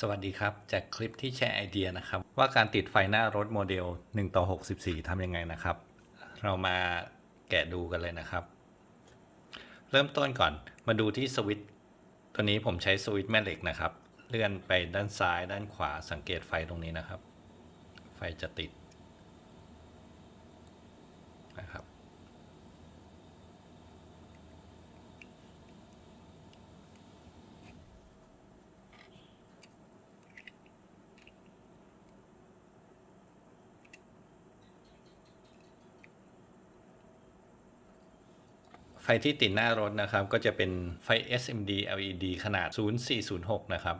สวัสดีครับ จากคลิปที่แชร์ไอเดียนะครับ ว่าการติดไฟหน้ารถโมเดล 1 ต่อ 64ทำยังไงนะครับ เรามาแกะดูกันเลยนะครับ เริ่มต้นก่อนมาดูที่สวิตตัวนี้ผมใช้สวิตแม่เหล็กนะครับ เลื่อนไปด้านซ้ายด้านขวาสังเกตไฟตรงนี้นะครับ ไฟจะติด ไฟที่ติดหน้ารถนะครับ ก็จะเป็นไฟ SMD LED ขนาด 0406 นะครับ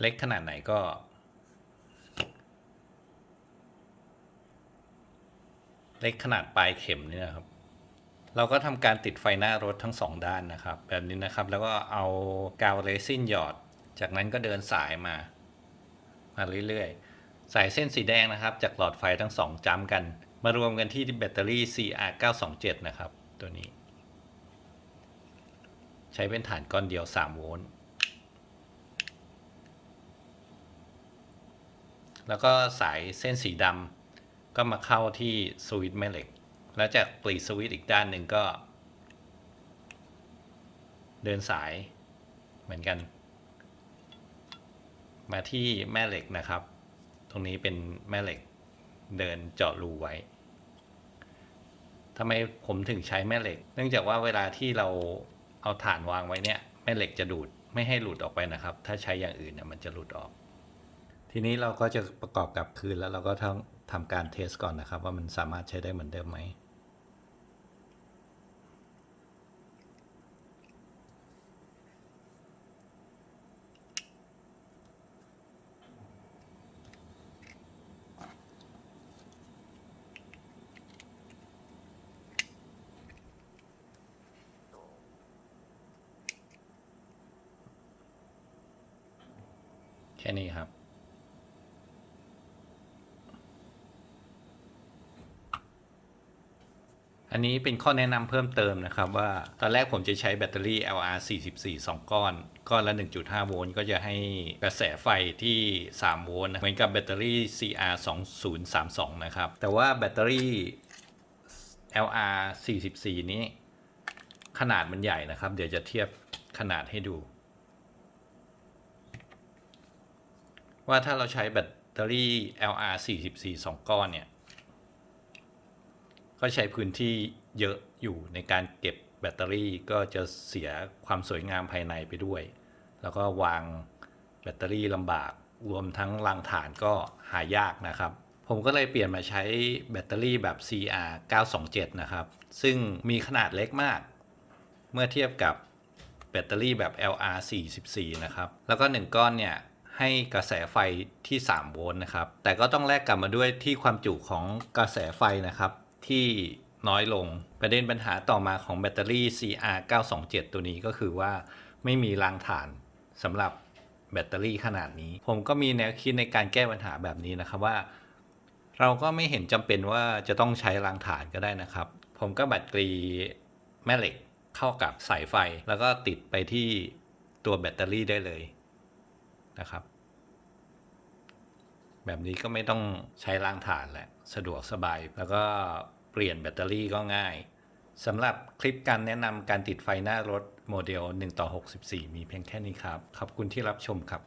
เล็กขนาดไหนก็ เล็กขนาดปลายเข็มนี่นะครับ เราก็ทำการติดไฟหน้ารถทั้งสองด้านนะครับ แบบนี้นะครับ แล้วก็เอากาวเรซินหยอด จากนั้นก็เดินสายมา มาเรื่อยๆ สายเส้นสีแดงนะครับ จากหลอดไฟทั้งสองจ้ำกัน มารวมกันที่แบตเตอรี่ CR927 นะครับ ตัวนี้ ใช้เป็นฐานก้อนเดียว 3 โวลต์แล้วก็สายเส้นสีดำก็มาเข้าที่สวิตช์แม่เหล็ก แล้วจากปลีสวิตช์อีกด้านหนึ่งก็ เดินสายเหมือนกัน มาที่แม่เหล็กนะครับ ตรงนี้เป็นแม่เหล็กเดินเจาะรูไว้ ทำไมผมถึงใช้แม่เหล็ก เนื่องจากว่าเวลาที่เราเอาฐานวางไว้เนี่ย แม่เหล็กจะดูดไม่ให้หลุดออกไปนะครับ ถ้าใช้อย่างอื่นเนี่ยมันจะหลุดออก ทีนี้เราก็จะประกอบกับคืนแล้วเราก็ต้องทำการเทสก่อนนะครับ ว่ามันสามารถใช้ได้เหมือนเดิมไหม ค่นี้ครับ อันนี้เป็นข้อแนะนำเพิ่มเติมนะครับว่า ตอนแรกผมจะใช้แบตเตอรี่ LR 44 2 ก้อน ก้อนละ 1.5 โวลต์ก็จะให้กระแสไฟที่ 3 โวลต์เหมือนกับแบตเตอรี่ CR 2032นะครับ แต่ว่าแบตเตอรี่ LR 44 นี้ขนาดมันใหญ่นะครับ เดี๋ยวจะเทียบขนาดให้ดู ว่าถ้าเราใช้แบตเตอรี่ LR 44 2 ก้อนเนี่ย ก็ใช้พื้นที่เยอะอยู่ในการเก็บแบตเตอรี่ก็จะเสียความสวยงามภายในไปด้วย แล้วก็วางแบตเตอรี่ลำบาก รวมทั้งรางฐานก็หายากนะครับ ผมก็เลยเปลี่ยนมาใช้แบตเตอรี่แบบ CR 927 นะครับ ซึ่งมีขนาดเล็กมาก เมื่อเทียบกับแบตเตอรี่แบบ LR 44 นะครับ แล้วก็ 1 ก้อนเนี่ย ให้กระแสไฟที่ 3 โวลต์นะครับ แต่ก็ต้องแลกกลับมาด้วยที่ความจุของกระแสไฟนะครับ ที่น้อยลงประเด็นปัญหาต่อมาของแบตเตอรี่ CR 927ตัวนี้ก็คือว่าไม่มีรางฐานสำหรับแบตเตอรี่ขนาดนี้ ผมก็มีแนวคิดในการแก้ปัญหาแบบนี้นะครับว่า เราก็ไม่เห็นจำเป็นว่าจะต้องใช้รางฐานก็ได้นะครับ ผมก็บัดกรีแม่เหล็กเข้ากับสายไฟ แล้วก็ติดไปที่ตัวแบตเตอรี่ได้เลย นะครับ แบบนี้ก็ไม่ต้องใช้รางฐานแหละ สะดวกสบาย แล้วก็เปลี่ยนแบตเตอรี่ก็ง่ายสำหรับคลิปการแนะนำการติดไฟหน้ารถโมเดล 1 ต่อ 64 มีเพียงแค่นี้ครับ ขอบคุณที่รับชมครับ